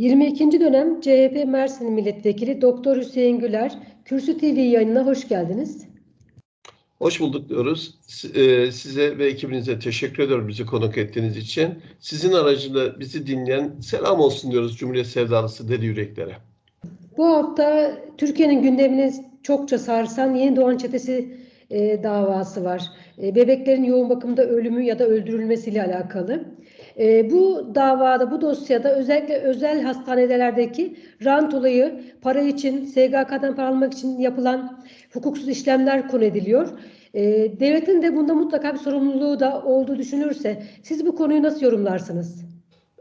22. dönem CHP Mersin Milletvekili Doktor Hüseyin Güler, Kürsü TV yayınına hoş geldiniz. Hoş bulduk diyoruz. E, Size ve ekibinize teşekkür ediyorum bizi konuk ettiğiniz için. Sizin aracılığıyla bizi dinleyen selam olsun diyoruz Cumhuriyet sevdalısı deli yüreklere. Bu hafta Türkiye'nin gündemini çokça sarsan yeni doğan çetesi e, davası var. E, bebeklerin yoğun bakımda ölümü ya da öldürülmesiyle alakalı. E, bu davada, bu dosyada özellikle özel hastanelerdeki rant olayı, para için, SGK'dan para almak için yapılan hukuksuz işlemler konu ediliyor. E, devletin de bunda mutlaka bir sorumluluğu da olduğu düşünürse siz bu konuyu nasıl yorumlarsınız?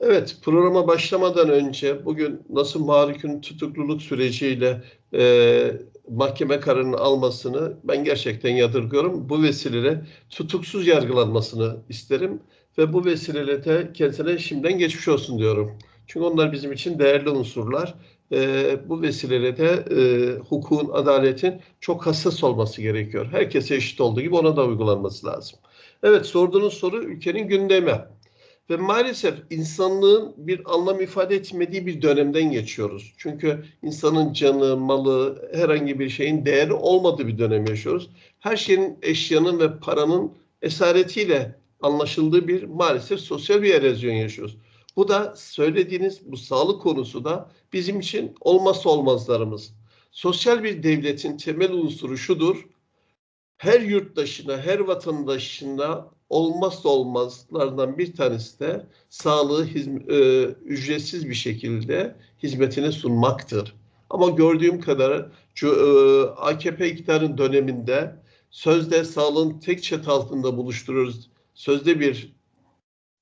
Evet, programa başlamadan önce bugün nasıl Marik'in tutukluluk süreciyle e, mahkeme kararını almasını ben gerçekten yadırgıyorum. Bu vesileyle tutuksuz yargılanmasını isterim ve bu vesileyle kendisine şimdiden geçmiş olsun diyorum. Çünkü onlar bizim için değerli unsurlar. E, bu vesileyle de e, hukukun, adaletin çok hassas olması gerekiyor. Herkese eşit olduğu gibi ona da uygulanması lazım. Evet, sorduğunuz soru ülkenin gündemi. Ve maalesef insanlığın bir anlam ifade etmediği bir dönemden geçiyoruz. Çünkü insanın canı, malı, herhangi bir şeyin değeri olmadığı bir dönem yaşıyoruz. Her şeyin, eşyanın ve paranın esaretiyle anlaşıldığı bir maalesef sosyal bir erozyon yaşıyoruz. Bu da söylediğiniz bu sağlık konusu da bizim için olmazsa olmazlarımız. Sosyal bir devletin temel unsuru şudur. Her yurttaşına, her vatandaşına olmazsa olmazlardan bir tanesi de sağlığı hizm- e, ücretsiz bir şekilde hizmetine sunmaktır. Ama gördüğüm kadar şu, e, AKP iktidarın döneminde sözde sağlığın tek çatı altında buluşturuyoruz, sözde bir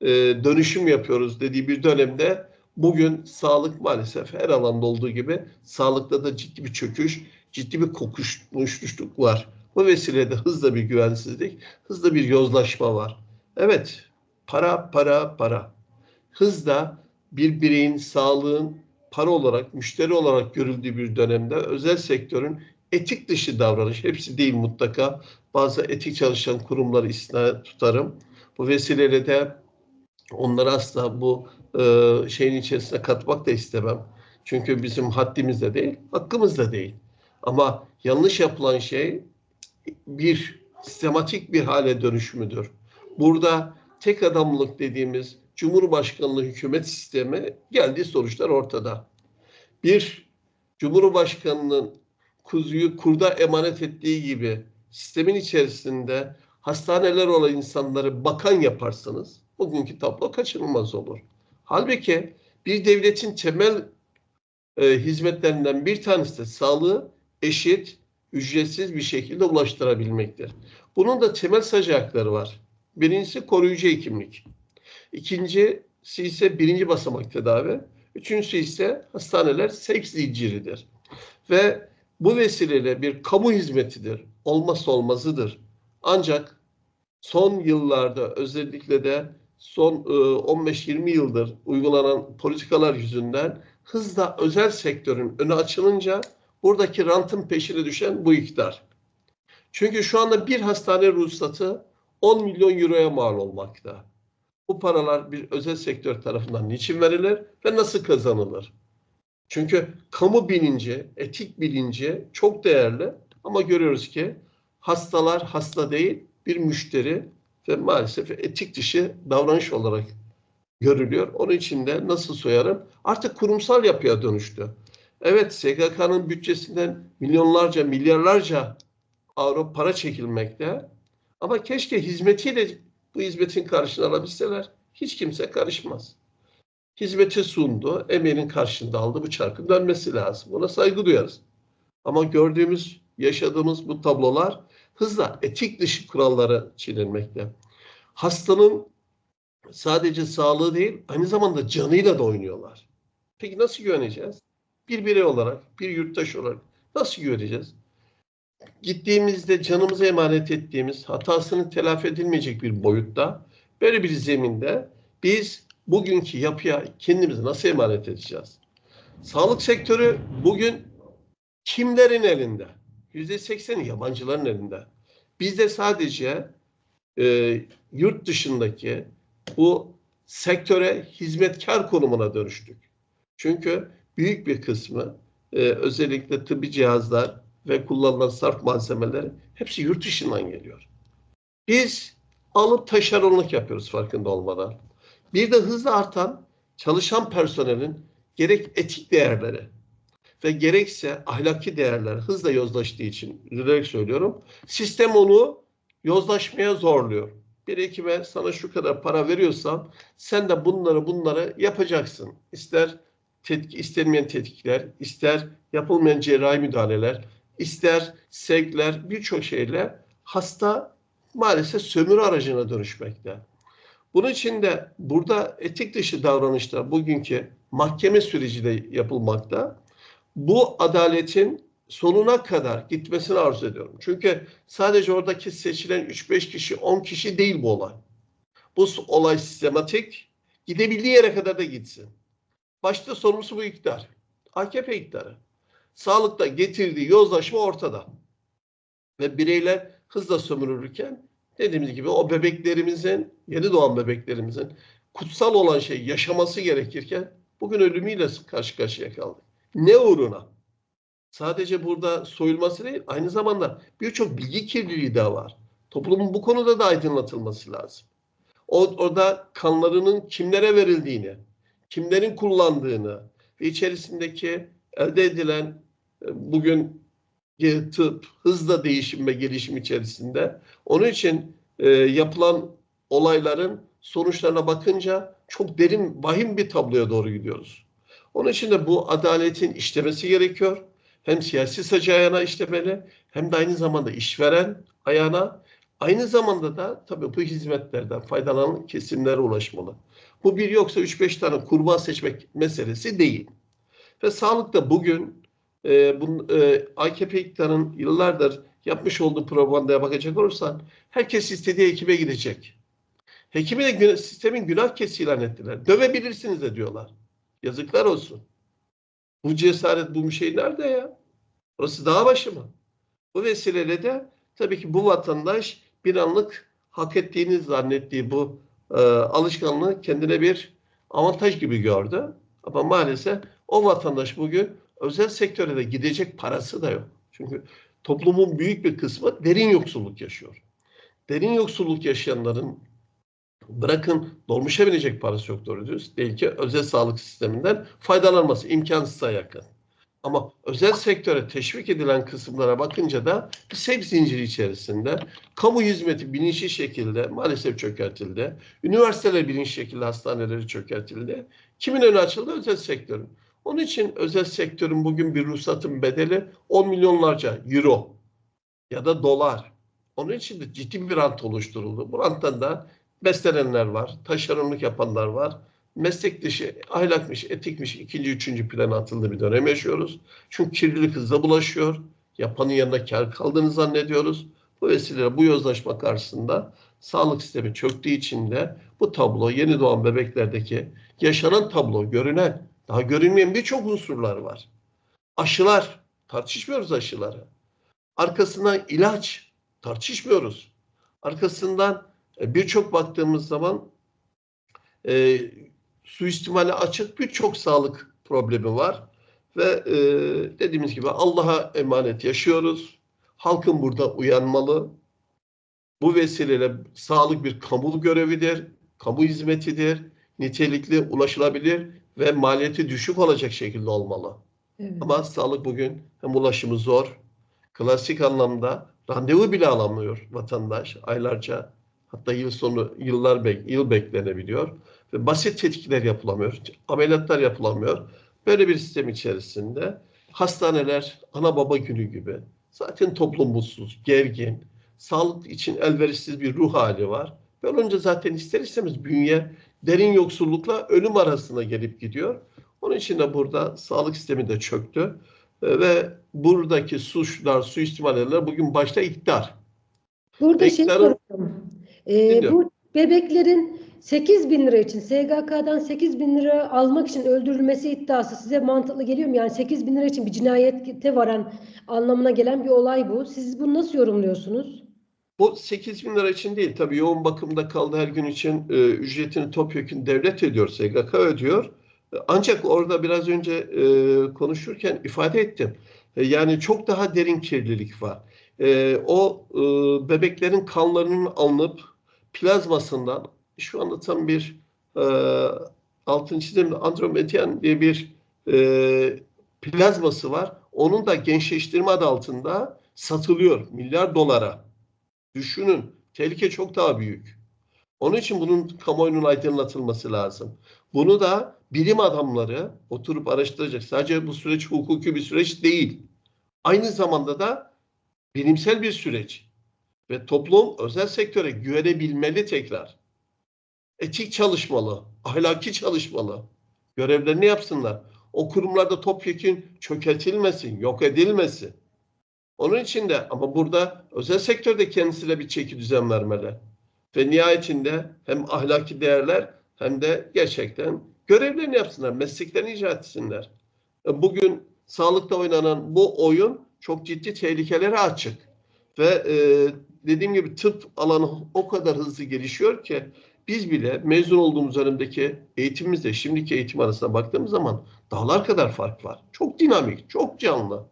e, dönüşüm yapıyoruz dediği bir dönemde bugün sağlık maalesef her alanda olduğu gibi sağlıkta da ciddi bir çöküş, ciddi bir kokuşmuşluk var. Bu vesileyle hızla bir güvensizlik, hızla bir yozlaşma var. Evet, para, para, para. Hızla bir bireyin sağlığın para olarak, müşteri olarak görüldüğü bir dönemde özel sektörün etik dışı davranış, hepsi değil mutlaka, bazı etik çalışan kurumları istisna tutarım. Bu vesileyle de onları asla bu e, şeyin içerisine katmak da istemem. Çünkü bizim haddimiz de değil, hakkımız da değil. Ama yanlış yapılan şey bir sistematik bir hale dönüşümüdür. Burada tek adamlık dediğimiz Cumhurbaşkanlığı hükümet sistemi geldiği sonuçlar ortada. Bir, Cumhurbaşkanının kuzuyu kurda emanet ettiği gibi sistemin içerisinde hastaneler olan insanları bakan yaparsanız bugünkü tablo kaçınılmaz olur. Halbuki bir devletin temel e, hizmetlerinden bir tanesi de sağlığı eşit, ücretsiz bir şekilde ulaştırabilmektir. Bunun da temel sacakları var. Birincisi koruyucu hekimlik. İkincisi ise birinci basamak tedavi. Üçüncüsü ise hastaneler sevk zinciridir. Ve bu vesileyle bir kamu hizmetidir. Olmazsa olmazıdır. Ancak son yıllarda özellikle de son 15-20 yıldır uygulanan politikalar yüzünden hızla özel sektörün önü açılınca buradaki rantın peşine düşen bu iktidar. Çünkü şu anda bir hastane ruhsatı 10 milyon euroya mal olmakta. Bu paralar bir özel sektör tarafından niçin verilir ve nasıl kazanılır? Çünkü kamu bilinci, etik bilinci çok değerli ama görüyoruz ki hastalar hasta değil bir müşteri ve maalesef etik dışı davranış olarak görülüyor. Onun için de nasıl soyarım? Artık kurumsal yapıya dönüştü. Evet SGK'nın bütçesinden milyonlarca, milyarlarca avro para çekilmekte. Ama keşke hizmetiyle bu hizmetin karşılığını alabilseler. Hiç kimse karışmaz. Hizmeti sundu, emeğinin karşılığında aldı. Bu çarkın dönmesi lazım. Buna saygı duyarız. Ama gördüğümüz, yaşadığımız bu tablolar hızla etik dışı kurallara çiğnenmekte. Hastanın sadece sağlığı değil, aynı zamanda canıyla da oynuyorlar. Peki nasıl güveneceğiz? bir birey olarak, bir yurttaş olarak nasıl göreceğiz? Gittiğimizde canımıza emanet ettiğimiz hatasının telafi edilmeyecek bir boyutta böyle bir zeminde biz bugünkü yapıya kendimizi nasıl emanet edeceğiz? Sağlık sektörü bugün kimlerin elinde? Yüzde sekseni yabancıların elinde. Bizde sadece e, yurt dışındaki bu sektöre hizmetkar konumuna dönüştük. Çünkü büyük bir kısmı e, özellikle tıbbi cihazlar ve kullanılan sarf malzemeleri hepsi yurt dışından geliyor. Biz alıp taşeronluk yapıyoruz farkında olmadan. Bir de hızla artan çalışan personelin gerek etik değerleri ve gerekse ahlaki değerler hızla yozlaştığı için üzülerek söylüyorum. Sistem onu yozlaşmaya zorluyor. Bir ekibe sana şu kadar para veriyorsam sen de bunları bunları yapacaksın. İster tetki, istenmeyen tetkikler, ister yapılmayan cerrahi müdahaleler, ister sevkler birçok şeyle hasta maalesef sömürü aracına dönüşmekte. Bunun için de burada etik dışı davranışlar bugünkü mahkeme süreci de yapılmakta. Bu adaletin sonuna kadar gitmesini arzu ediyorum. Çünkü sadece oradaki seçilen 3-5 kişi, 10 kişi değil bu olay. Bu olay sistematik, gidebildiği yere kadar da gitsin. Başta sorumlusu bu iktidar. AKP iktidarı. Sağlıkta getirdiği yozlaşma ortada. Ve bireyler hızla sömürülürken dediğimiz gibi o bebeklerimizin, yeni doğan bebeklerimizin kutsal olan şey yaşaması gerekirken bugün ölümüyle karşı karşıya kaldık. Ne uğruna? Sadece burada soyulması değil, aynı zamanda birçok bilgi kirliliği de var. Toplumun bu konuda da aydınlatılması lazım. O, orada kanlarının kimlere verildiğini, kimlerin kullandığını ve içerisindeki elde edilen e, bugün tıp hızla değişim ve gelişim içerisinde onun için e, yapılan olayların sonuçlarına bakınca çok derin, vahim bir tabloya doğru gidiyoruz. Onun için de bu adaletin işlemesi gerekiyor. Hem siyasi sacı ayağına işlemeli hem de aynı zamanda işveren ayağına aynı zamanda da tabii bu hizmetlerden faydalanan kesimlere ulaşmalı. Bu bir yoksa 3-5 tane kurban seçmek meselesi değil. Ve sağlıkta bugün e, bu, e, AKP iktidarının yıllardır yapmış olduğu propagandaya bakacak olursan herkes istediği ekibe gidecek. Hekimi de sistemin günah kesi ilan ettiler. Dövebilirsiniz de diyorlar. Yazıklar olsun. Bu cesaret bu şey nerede ya? Orası dağ başı mı? Bu vesileyle de tabii ki bu vatandaş bir anlık hak ettiğini zannettiği bu e, alışkanlığı kendine bir avantaj gibi gördü. Ama maalesef o vatandaş bugün özel sektöre de gidecek parası da yok. Çünkü toplumun büyük bir kısmı derin yoksulluk yaşıyor. Derin yoksulluk yaşayanların bırakın dolmuşa binecek parası yok doğru düz. Değil ki özel sağlık sisteminden faydalanması imkansıza yakın. Ama özel sektöre teşvik edilen kısımlara bakınca da bir sevk zinciri içerisinde kamu hizmeti bilinçli şekilde maalesef çökertildi. Üniversiteler bilinçli şekilde hastaneleri çökertildi. Kimin önü açıldı? Özel sektörün. Onun için özel sektörün bugün bir ruhsatın bedeli 10 milyonlarca euro ya da dolar. Onun için de ciddi bir rant oluşturuldu. Bu ranttan da beslenenler var, taşeronluk yapanlar var. Meslek dışı, ahlakmış, etikmiş ikinci, üçüncü plana atıldığı bir dönem yaşıyoruz. Çünkü kirlilik hızla bulaşıyor. Yapanın yanında kar kaldığını zannediyoruz. Bu vesileyle bu yozlaşma karşısında sağlık sistemi çöktüğü için de bu tablo yeni doğan bebeklerdeki yaşanan tablo görünen daha görünmeyen birçok unsurlar var. Aşılar, tartışmıyoruz aşıları. Arkasından ilaç, tartışmıyoruz. Arkasından birçok baktığımız zaman e, suistimale açık birçok sağlık problemi var. Ve e, dediğimiz gibi Allah'a emanet yaşıyoruz. Halkın burada uyanmalı. Bu vesileyle sağlık bir kamu görevidir, kamu hizmetidir, nitelikli, ulaşılabilir ve maliyeti düşük olacak şekilde olmalı. Evet. Ama sağlık bugün hem ulaşımı zor, klasik anlamda randevu bile alamıyor vatandaş aylarca. Hatta yıl sonu yıllar bek yıl beklenebiliyor ve basit tetkikler yapılamıyor, ameliyatlar yapılamıyor. Böyle bir sistem içerisinde hastaneler ana baba günü gibi zaten toplum mutsuz, gergin, sağlık için elverişsiz bir ruh hali var. Böyle olunca zaten ister istemez bünye derin yoksullukla ölüm arasına gelip gidiyor. Onun için de burada sağlık sistemi de çöktü. Ee, Ve buradaki suçlar, suistimaller bugün başta iktidar. Burada şey Beklerim. Dinliyorum. bu bebeklerin 8 bin lira için SGK'dan 8 bin lira almak için öldürülmesi iddiası size mantıklı geliyor mu? Yani 8 bin lira için bir cinayete varan anlamına gelen bir olay bu. Siz bunu nasıl yorumluyorsunuz? Bu 8 bin lira için değil. Tabii yoğun bakımda kaldı her gün için e, ücretini topyekun devlet ediyor, SGK ödüyor. Ancak orada biraz önce e, konuşurken ifade ettim. E, yani çok daha derin kirlilik var. E, o e, bebeklerin kanlarının alınıp plazmasından şu anda tam bir e, altın çizimli andromedyen diye bir e, plazması var. Onun da gençleştirme adı altında satılıyor milyar dolara. Düşünün tehlike çok daha büyük. Onun için bunun kamuoyunun aydınlatılması lazım. Bunu da bilim adamları oturup araştıracak. Sadece bu süreç hukuki bir süreç değil. Aynı zamanda da bilimsel bir süreç. Ve toplum özel sektöre güvenebilmeli tekrar. Etik çalışmalı, ahlaki çalışmalı. Görevlerini yapsınlar. O kurumlarda topyekun çökertilmesin, yok edilmesin. Onun için de ama burada özel sektörde kendisine bir çeki düzen vermeli. Ve nihayetinde hem ahlaki değerler hem de gerçekten görevlerini yapsınlar, mesleklerini icra etsinler. E, Bugün sağlıkta oynanan bu oyun çok ciddi tehlikelere açık. Ve e, dediğim gibi tıp alanı o kadar hızlı gelişiyor ki biz bile mezun olduğumuz dönemdeki eğitimimizle şimdiki eğitim arasında baktığımız zaman dağlar kadar fark var. Çok dinamik, çok canlı.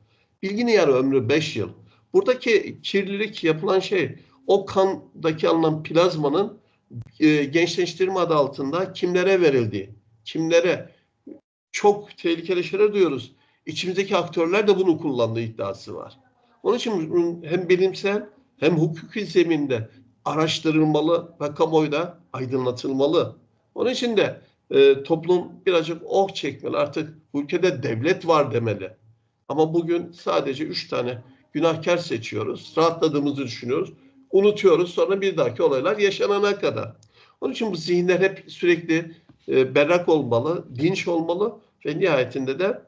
Bilginin yarı ömrü 5 yıl. Buradaki kirlilik yapılan şey o kandaki alınan plazmanın e, gençleştirme adı altında kimlere verildiği, kimlere çok tehlikeli şeyler duyuyoruz. İçimizdeki aktörler de bunu kullandığı iddiası var. Onun için hem bilimsel hem hukuki zeminde araştırılmalı ve kamuoyda aydınlatılmalı. Onun için de e, toplum birazcık oh çekmeli. Artık ülkede devlet var demeli. Ama bugün sadece üç tane günahkar seçiyoruz. Rahatladığımızı düşünüyoruz. Unutuyoruz. Sonra bir dahaki olaylar yaşanana kadar. Onun için bu zihinler hep sürekli e, berrak olmalı, dinç olmalı ve nihayetinde de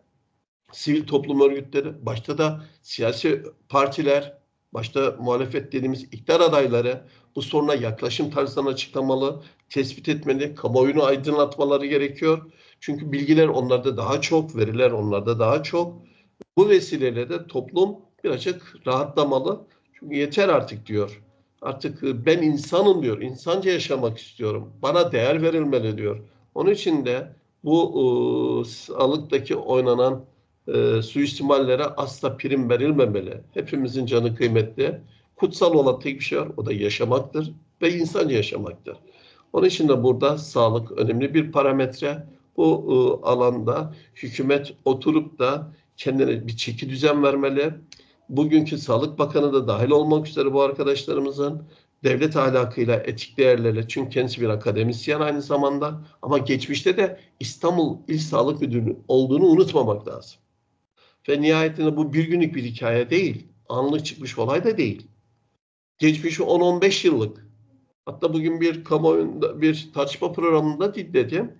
sivil toplum örgütleri, başta da siyasi partiler, başta muhalefet dediğimiz iktidar adayları bu soruna yaklaşım tarzlarını açıklamalı, tespit etmeli, kamuoyunu aydınlatmaları gerekiyor. Çünkü bilgiler onlarda daha çok, veriler onlarda daha çok. Bu vesileyle de toplum birazcık rahatlamalı. Çünkü yeter artık diyor. Artık e, ben insanım diyor. İnsanca yaşamak istiyorum. Bana değer verilmeli diyor. Onun için de bu e, sağlıktaki oynanan e, suistimallere asla prim verilmemeli. Hepimizin canı kıymetli. Kutsal olan tek bir şey var. O da yaşamaktır ve insanca yaşamaktır. Onun için de burada sağlık önemli bir parametre. Bu e, alanda hükümet oturup da kendine bir çeki düzen vermeli. Bugünkü Sağlık Bakanı da dahil olmak üzere bu arkadaşlarımızın devlet ahlakıyla, etik değerlerle çünkü kendisi bir akademisyen aynı zamanda ama geçmişte de İstanbul İl Sağlık Müdürü olduğunu unutmamak lazım. Ve nihayetinde bu bir günlük bir hikaye değil. Anlık çıkmış olay da değil. Geçmişi 10-15 yıllık. Hatta bugün bir kamuoyunda bir tartışma programında dinledim.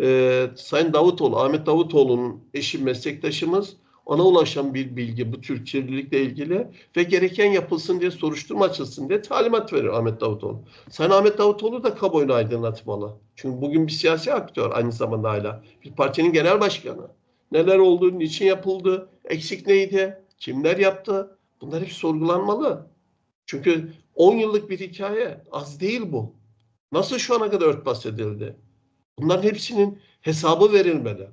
Ee, Sayın Davutoğlu, Ahmet Davutoğlu'nun eşi meslektaşımız ona ulaşan bir bilgi bu tür kirlilikle ilgili ve gereken yapılsın diye soruşturma açılsın diye talimat veriyor Ahmet Davutoğlu. Sayın Ahmet Davutoğlu da kamuoyunu aydınlatmalı. Çünkü bugün bir siyasi aktör aynı zamanda hala. Bir partinin genel başkanı. Neler oldu, niçin yapıldı, eksik neydi, kimler yaptı bunlar hep sorgulanmalı. Çünkü 10 yıllık bir hikaye az değil bu. Nasıl şu ana kadar örtbas edildi? Bunların hepsinin hesabı verilmeli.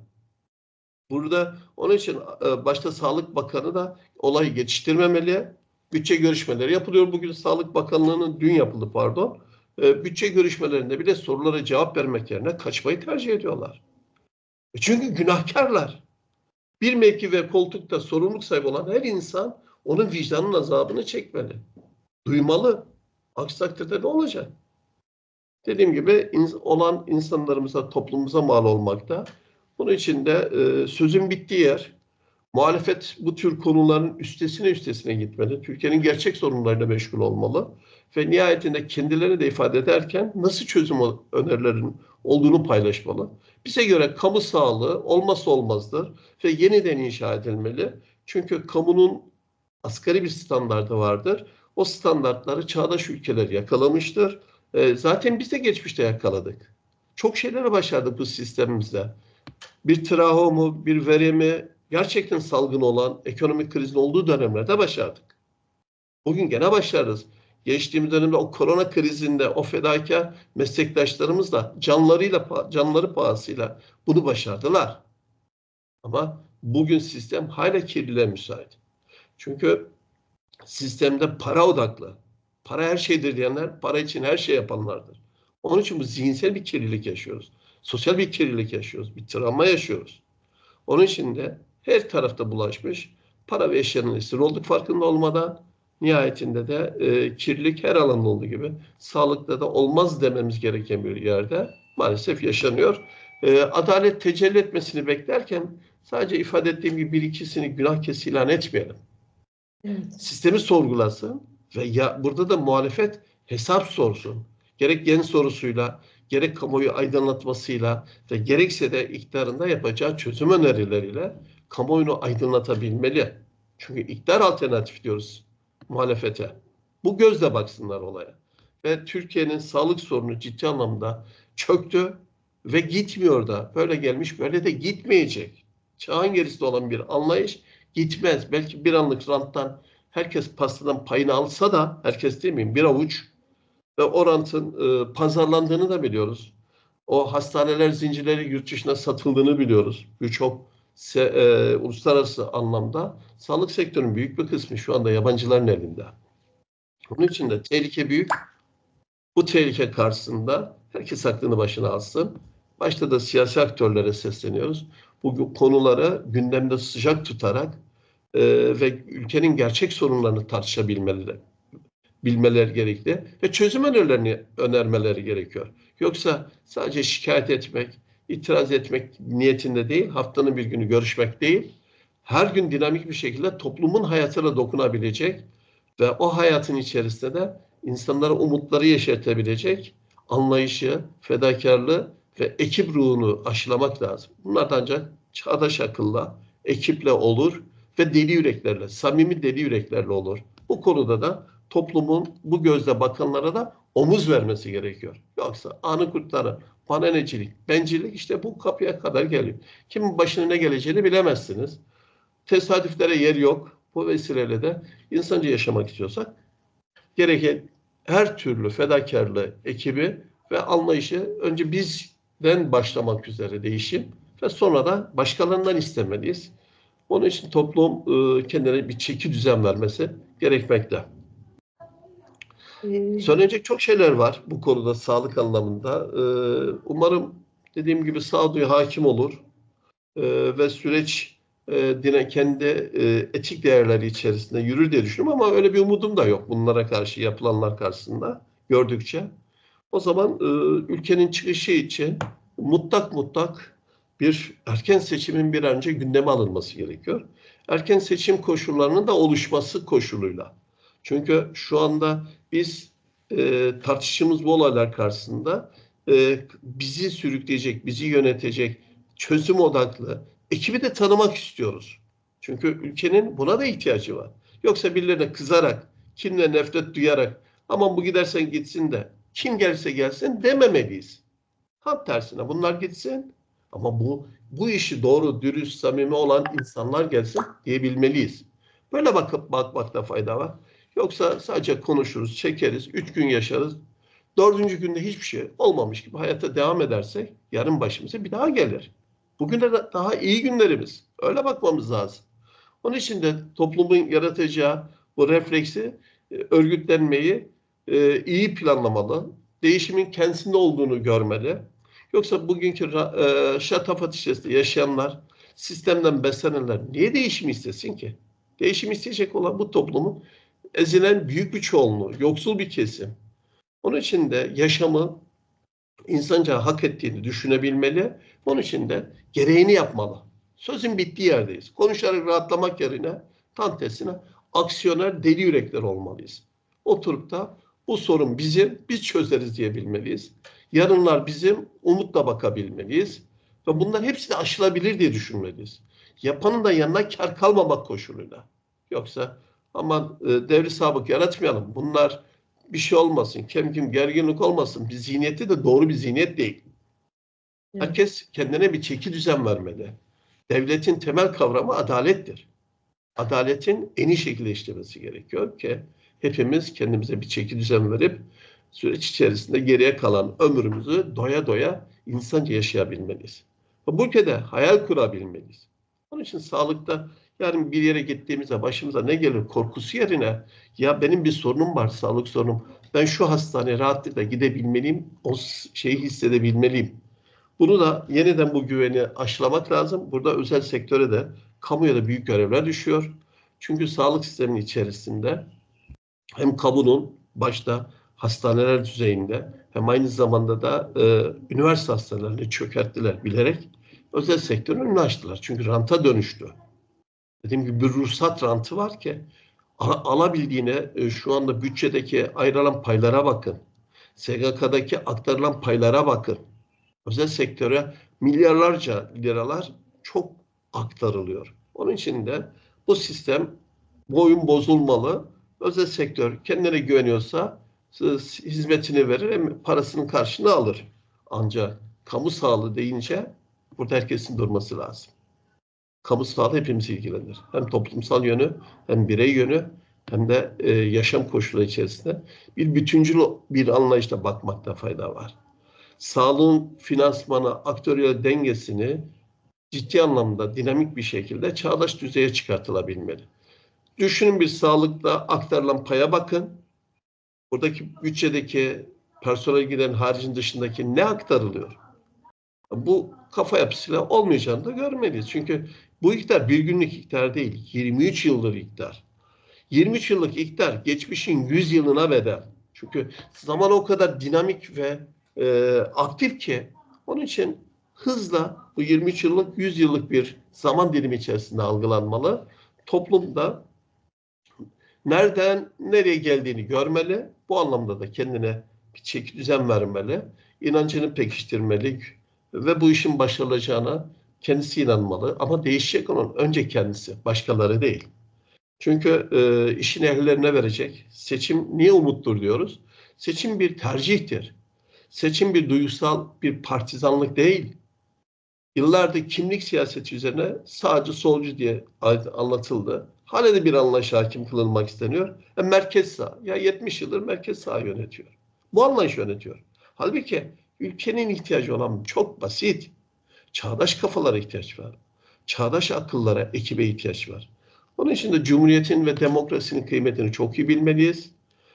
Burada onun için e, başta Sağlık Bakanı da olayı geçiştirmemeli. Bütçe görüşmeleri yapılıyor. Bugün Sağlık Bakanlığı'nın dün yapıldı pardon. E, Bütçe görüşmelerinde bile sorulara cevap vermek yerine kaçmayı tercih ediyorlar. E, Çünkü günahkarlar. Bir mevki ve koltukta sorumluluk sahibi olan her insan onun vicdanın azabını çekmeli. Duymalı. Aksi takdirde ne olacak? Dediğim gibi olan insanlarımıza, toplumumuza mal olmakta. Bunun için de e, sözün bittiği yer, muhalefet bu tür konuların üstesine üstesine gitmeli. Türkiye'nin gerçek sorunlarıyla meşgul olmalı. Ve nihayetinde kendilerini de ifade ederken nasıl çözüm önerilerin olduğunu paylaşmalı. Bize göre kamu sağlığı olmazsa olmazdır ve yeniden inşa edilmeli. Çünkü kamunun asgari bir standardı vardır. O standartları çağdaş ülkeler yakalamıştır. E, zaten biz de geçmişte yakaladık. Çok şeyleri başardık bu sistemimizde bir trahomu, bir verimi gerçekten salgın olan ekonomik krizin olduğu dönemlerde başardık. Bugün gene başlarız. Geçtiğimiz dönemde o korona krizinde o fedakar meslektaşlarımız da canlarıyla canları pahasıyla bunu başardılar. Ama bugün sistem hala kirliliğe müsait. Çünkü sistemde para odaklı. Para her şeydir diyenler para için her şey yapanlardır. Onun için bu zihinsel bir kirlilik yaşıyoruz. Sosyal bir kirlilik yaşıyoruz. Bir travma yaşıyoruz. Onun için de her tarafta bulaşmış para ve eşyanın esir olduk farkında olmadan nihayetinde de e, kirlilik her alanda olduğu gibi sağlıkta da olmaz dememiz gereken bir yerde maalesef yaşanıyor. E, adalet tecelli etmesini beklerken sadece ifade ettiğim gibi bir ikisini günah kesi ilan etmeyelim. Evet. Sistemi sorgulasın ve ya burada da muhalefet hesap sorsun. Gerek gen sorusuyla, gerek kamuoyu aydınlatmasıyla ve gerekse de iktidarında yapacağı çözüm önerileriyle kamuoyunu aydınlatabilmeli. Çünkü iktidar alternatif diyoruz muhalefete. Bu gözle baksınlar olaya. Ve Türkiye'nin sağlık sorunu ciddi anlamda çöktü ve gitmiyor da. Böyle gelmiş böyle de gitmeyecek. Çağın gerisinde olan bir anlayış gitmez. Belki bir anlık ranttan herkes pastadan payını alsa da herkes demeyeyim bir avuç ve o rantın e, pazarlandığını da biliyoruz. O hastaneler zincirleri yurt dışına satıldığını biliyoruz. Birçok se, e, uluslararası anlamda sağlık sektörünün büyük bir kısmı şu anda yabancıların elinde. Onun için de tehlike büyük. Bu tehlike karşısında herkes aklını başına alsın. Başta da siyasi aktörlere sesleniyoruz. Bu konuları gündemde sıcak tutarak e, ve ülkenin gerçek sorunlarını tartışabilmeleri bilmeler gerekli ve çözüm önerilerini önermeleri gerekiyor. Yoksa sadece şikayet etmek, itiraz etmek niyetinde değil, haftanın bir günü görüşmek değil, her gün dinamik bir şekilde toplumun hayatına dokunabilecek ve o hayatın içerisinde de insanlara umutları yeşertebilecek anlayışı, fedakarlığı ve ekip ruhunu aşılamak lazım. Bunlar ancak çağdaş akılla, ekiple olur ve deli yüreklerle, samimi deli yüreklerle olur. Bu konuda da toplumun bu gözle bakanlara da omuz vermesi gerekiyor. Yoksa anı kurtları, panenecilik, bencillik işte bu kapıya kadar geliyor. Kimin başına ne geleceğini bilemezsiniz. Tesadüflere yer yok. Bu vesileyle de insanca yaşamak istiyorsak gereken her türlü fedakarlığı, ekibi ve anlayışı önce bizden başlamak üzere değişim ve sonra da başkalarından istemeliyiz. Onun için toplum e, kendine bir çeki düzen vermesi gerekmekte. Ee, Söylenecek çok şeyler var bu konuda sağlık anlamında. Ee, umarım dediğim gibi sağduyu hakim olur Ee, ve süreç e, dine kendi e, etik değerleri içerisinde yürür diye düşünüyorum ama öyle bir umudum da yok bunlara karşı yapılanlar karşısında gördükçe. O zaman e, ülkenin çıkışı için mutlak mutlak bir erken seçimin bir an önce gündeme alınması gerekiyor. Erken seçim koşullarının da oluşması koşuluyla. Çünkü şu anda biz e, tartıştığımız bu olaylar karşısında e, bizi sürükleyecek, bizi yönetecek çözüm odaklı ekibi de tanımak istiyoruz. Çünkü ülkenin buna da ihtiyacı var. Yoksa birilerine kızarak, kimle nefret duyarak aman bu gidersen gitsin de kim gelse gelsin dememeliyiz. Tam tersine bunlar gitsin ama bu bu işi doğru, dürüst, samimi olan insanlar gelsin diyebilmeliyiz. Böyle bakıp bakmakta fayda var. Yoksa sadece konuşuruz, çekeriz, üç gün yaşarız. Dördüncü günde hiçbir şey olmamış gibi hayata devam edersek yarın başımıza bir daha gelir. Bugün de daha iyi günlerimiz. Öyle bakmamız lazım. Onun için de toplumun yaratacağı bu refleksi, e, örgütlenmeyi e, iyi planlamalı. Değişimin kendisinde olduğunu görmeli. Yoksa bugünkü e, şatafat içerisinde yaşayanlar, sistemden beslenenler niye değişim istesin ki? Değişim isteyecek olan bu toplumun ezilen büyük bir çoğunluğu, yoksul bir kesim. Onun için de yaşamı insanca hak ettiğini düşünebilmeli. Onun için de gereğini yapmalı. Sözün bittiği yerdeyiz. Konuşarak rahatlamak yerine tam tersine aksiyoner deli yürekler olmalıyız. Oturup da bu sorun bizim, biz çözeriz diyebilmeliyiz. Yarınlar bizim, umutla bakabilmeliyiz. Ve bunların hepsi de aşılabilir diye düşünmeliyiz. Yapanın da yanına kar kalmamak koşuluyla. Yoksa aman e, devri sabık yaratmayalım. Bunlar bir şey olmasın, kim kim gerginlik olmasın. Bir zihniyeti de doğru bir zihniyet değil. Evet. Herkes kendine bir çeki düzen vermeli. Devletin temel kavramı adalettir. Adaletin en iyi şekilde işlemesi gerekiyor ki hepimiz kendimize bir çeki düzen verip süreç içerisinde geriye kalan ömrümüzü doya doya insanca yaşayabilmeliyiz. Bu ülkede hayal kurabilmeliyiz. Onun için sağlıkta yarın bir yere gittiğimizde başımıza ne gelir korkusu yerine ya benim bir sorunum var, sağlık sorunum. Ben şu hastaneye rahatlıkla gidebilmeliyim, o şeyi hissedebilmeliyim. Bunu da yeniden bu güveni aşılamak lazım. Burada özel sektöre de, kamuya da büyük görevler düşüyor. Çünkü sağlık sisteminin içerisinde hem kamunun başta hastaneler düzeyinde hem aynı zamanda da e, üniversite hastanelerini çökerttiler bilerek özel sektörün önünü açtılar. Çünkü ranta dönüştü. Dediğim gibi bir ruhsat rantı var ki al- alabildiğine e, şu anda bütçedeki ayrılan paylara bakın. SGK'daki aktarılan paylara bakın. Özel sektöre milyarlarca liralar çok aktarılıyor. Onun için de bu sistem bu oyun bozulmalı. Özel sektör kendine güveniyorsa e, hizmetini verir hem parasının karşılığını alır. Ancak kamu sağlığı deyince burada herkesin durması lazım. Kamu sağlığı hepimizi ilgilenir. Hem toplumsal yönü hem birey yönü hem de e, yaşam koşulları içerisinde bir bütüncül bir anlayışla bakmakta fayda var. Sağlığın finansmanı, aktöriyel dengesini ciddi anlamda dinamik bir şekilde çağdaş düzeye çıkartılabilmeli. Düşünün bir sağlıkta aktarılan paya bakın. Buradaki bütçedeki personel giden haricin dışındaki ne aktarılıyor? Bu kafa yapısıyla olmayacağını da görmeliyiz. Çünkü bu iktidar bir günlük iktidar değil, 23 yıldır iktidar. 23 yıllık iktidar geçmişin 100 yılına bedel. Çünkü zaman o kadar dinamik ve e, aktif ki onun için hızla bu 23 yıllık 100 yıllık bir zaman dilimi içerisinde algılanmalı. Toplumda nereden nereye geldiğini görmeli. Bu anlamda da kendine bir çeki düzen vermeli. inancını pekiştirmeli ve bu işin başarılacağına kendisi inanmalı. Ama değişecek onun önce kendisi, başkaları değil. Çünkü e, işin ehlilerine verecek. Seçim niye umuttur diyoruz? Seçim bir tercihtir. Seçim bir duygusal bir partizanlık değil. Yıllardır kimlik siyaseti üzerine sağcı solcu diye anlatıldı. Hala da bir anlayış hakim kılınmak isteniyor. E, merkez sağ. Ya 70 yıldır merkez sağ yönetiyor. Bu anlayış yönetiyor. Halbuki ülkenin ihtiyacı olan çok basit. Çağdaş kafalara ihtiyaç var. Çağdaş akıllara, ekibe ihtiyaç var. Onun için de Cumhuriyet'in ve demokrasinin kıymetini çok iyi bilmeliyiz.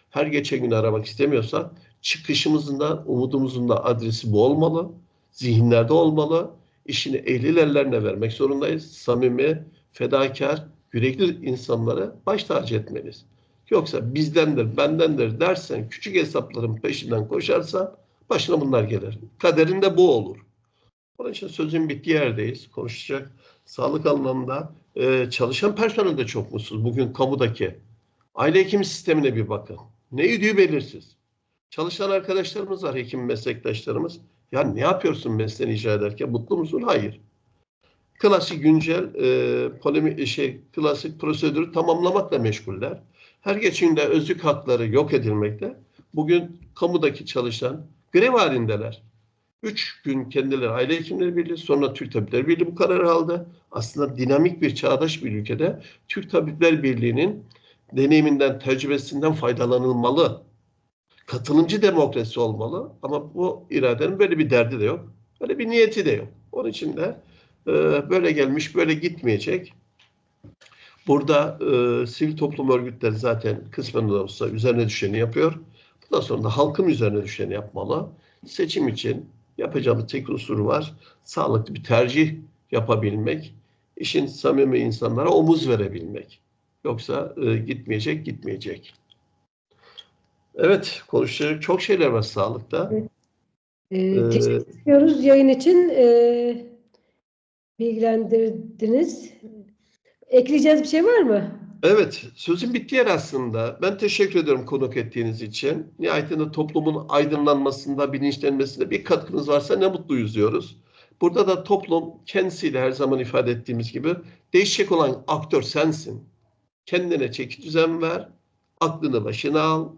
Her geçen gün aramak istemiyorsak çıkışımızın da umudumuzun da adresi bu olmalı. Zihinlerde olmalı. İşini ehli ellerine vermek zorundayız. Samimi, fedakar, yürekli insanlara baş tacı etmeliyiz. Yoksa bizdendir, bendendir dersen, küçük hesapların peşinden koşarsan başına bunlar gelir. Kaderinde bu olur. Onun için sözün bittiği yerdeyiz. Konuşacak sağlık anlamında e, çalışan personel de çok mutsuz. Bugün kamudaki aile hekim sistemine bir bakın. Ne yediği belirsiz. Çalışan arkadaşlarımız var, hekim meslektaşlarımız. Ya ne yapıyorsun mesleğini icra ederken? Mutlu musun? Hayır. Klasik güncel e, polemi, şey, klasik prosedürü tamamlamakla meşguller. Her geçen de özlük hakları yok edilmekte. Bugün kamudaki çalışan grev halindeler. Üç gün kendileri aile hekimleri birliği, sonra Türk Tabipler Birliği bu kararı aldı. Aslında dinamik bir çağdaş bir ülkede Türk Tabipler Birliği'nin deneyiminden, tecrübesinden faydalanılmalı. Katılımcı demokrasi olmalı ama bu iradenin böyle bir derdi de yok. Böyle bir niyeti de yok. Onun için de e, böyle gelmiş, böyle gitmeyecek. Burada e, sivil toplum örgütleri zaten kısmen de olsa üzerine düşeni yapıyor. Bundan sonra da halkın üzerine düşeni yapmalı. Seçim için yapacağımız tek unsur var. Sağlıklı bir tercih yapabilmek. işin samimi insanlara omuz verebilmek. Yoksa e, gitmeyecek, gitmeyecek. Evet, konuşacak çok şeyler var sağlıkta. Ee, Ee, teşekkür ediyoruz yayın için. Ee, bilgilendirdiniz. Ekleyeceğiniz bir şey var mı? Evet, sözün bittiği yer aslında. Ben teşekkür ediyorum konuk ettiğiniz için. Nihayetinde toplumun aydınlanmasında, bilinçlenmesinde bir katkınız varsa ne mutluyuz diyoruz. Burada da toplum kendisiyle her zaman ifade ettiğimiz gibi değişecek olan aktör sensin. Kendine çeki düzen ver, aklını başına al.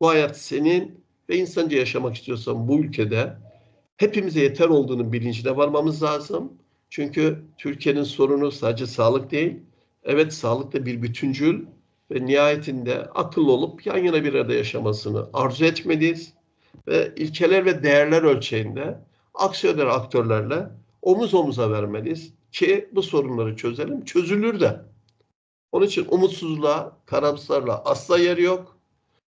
Bu hayat senin ve insanca yaşamak istiyorsan bu ülkede hepimize yeter olduğunun bilincine varmamız lazım. Çünkü Türkiye'nin sorunu sadece sağlık değil. Evet sağlık da bir bütüncül ve nihayetinde akıllı olup yan yana bir arada yaşamasını arzu etmeliyiz. Ve ilkeler ve değerler ölçeğinde aksiyoner aktörlerle omuz omuza vermeliyiz ki bu sorunları çözelim. Çözülür de. Onun için umutsuzluğa, karamsarlığa asla yer yok.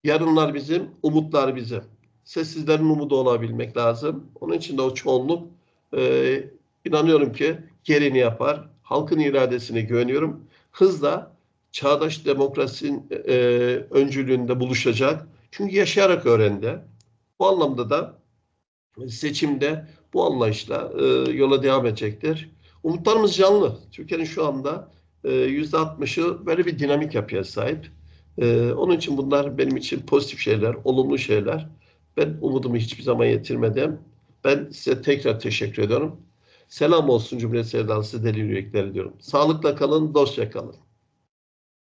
Yarınlar bizim, umutlar bizim. Sessizlerin umudu olabilmek lazım. Onun için de o çoğunluk e, inanıyorum ki gereğini yapar. Halkın iradesine güveniyorum. Hızla çağdaş demokrasinin e, öncülüğünde buluşacak. Çünkü yaşayarak öğrendi. Bu anlamda da seçimde bu anlayışla e, yola devam edecektir. Umutlarımız canlı. Türkiye'nin şu anda e, %60'ı böyle bir dinamik yapıya sahip. E, onun için bunlar benim için pozitif şeyler, olumlu şeyler. Ben umudumu hiçbir zaman yitirmedim. Ben size tekrar teşekkür ediyorum. Selam olsun Cumhuriyet sevdalısı deli yürekleri diyorum. Sağlıkla kalın, dostça kalın.